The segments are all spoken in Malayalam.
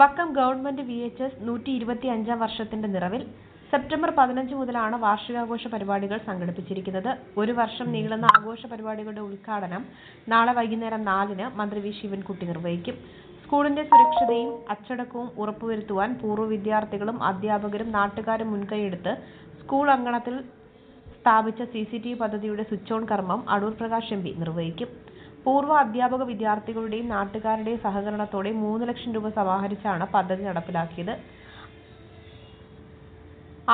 Vakkom government V H S നൂറ്റി ഇരുപത്തി അഞ്ചാം വർഷത്തിന്റെ നിറവിൽ സെപ്റ്റംബർ പതിനഞ്ച് മുതലാണ് വാർഷികാഘോഷ പരിപാടികൾ സംഘടിപ്പിച്ചിരിക്കുന്നത്. ഒരു വർഷം നീളുന്ന ആഘോഷ പരിപാടികളുടെ ഉദ്ഘാടനം നാളെ വൈകുന്നേരം നാലിന് മന്ത്രി വി ശിവൻകുട്ടി നിർവഹിക്കും. സ്കൂളിന്റെ സുരക്ഷതയും അച്ചടക്കവും ഉറപ്പുവരുത്തുവാൻ പൂർവ വിദ്യാർത്ഥികളും അധ്യാപകരും നാട്ടുകാരും മുൻകൈയെടുത്ത് സ്കൂൾ അങ്കണത്തിൽ സ്ഥാപിച്ച സി സി ടി വി പദ്ധതിയുടെ സ്വിച്ച് ഓൺ കർമ്മം അടൂർ പ്രകാശ് എം പി നിർവഹിക്കും. പൂർവ അധ്യാപക വിദ്യാർത്ഥികളുടെയും നാട്ടുകാരുടെയും സഹകരണത്തോടെ മൂന്ന് ലക്ഷം രൂപ സമാഹരിച്ചാണ് പദ്ധതി നടപ്പിലാക്കിയത്.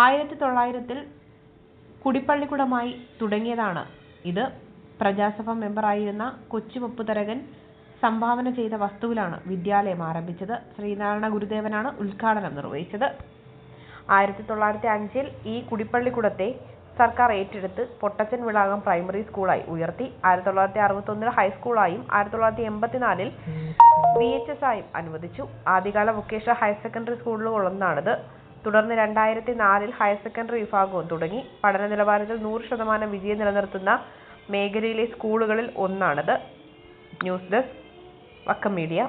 ആയിരത്തി തൊള്ളായിരത്തിൽ കുടിപ്പള്ളിക്കുടമായി തുടങ്ങിയതാണ് ഇത്. പ്രജാസഭ മെമ്പറായിരുന്ന കൊച്ചു മുപ്പുതരകൻ സംഭാവന ചെയ്ത വസ്തുവിലാണ് വിദ്യാലയം ആരംഭിച്ചത്. ശ്രീനാരായണ ഗുരുദേവനാണ് ഉദ്ഘാടനം നിർവഹിച്ചത്. ആയിരത്തി തൊള്ളായിരത്തി അഞ്ചിൽ ഈ കുടിപ്പള്ളിക്കുടത്തെ സർക്കാർ ഏറ്റെടുത്ത് പൊട്ടച്ചൻ വിളാകം പ്രൈമറി സ്കൂളായി ഉയർത്തി. ആയിരത്തി തൊള്ളായിരത്തി അറുപത്തൊന്നിൽ ഹൈസ്കൂളായും ആയിരത്തി തൊള്ളായിരത്തി എൺപത്തിനാലിൽ വി എച്ച് എസ് ആയും അനുവദിച്ചു. ആദ്യകാല വൊക്കേഷണൽ ഹയർ സെക്കൻഡറി സ്കൂളുകളൊന്നാണിത് തുടർന്ന് രണ്ടായിരത്തി നാലിൽ ഹയർ സെക്കൻഡറി വിഭാഗവും തുടങ്ങി. പഠന നിലവാരത്തിൽ നൂറ് ശതമാനം വിജയം നിലനിർത്തുന്ന മേഖലയിലെ സ്കൂളുകളിൽ ഒന്നാണിത്. News desk Vakkom media.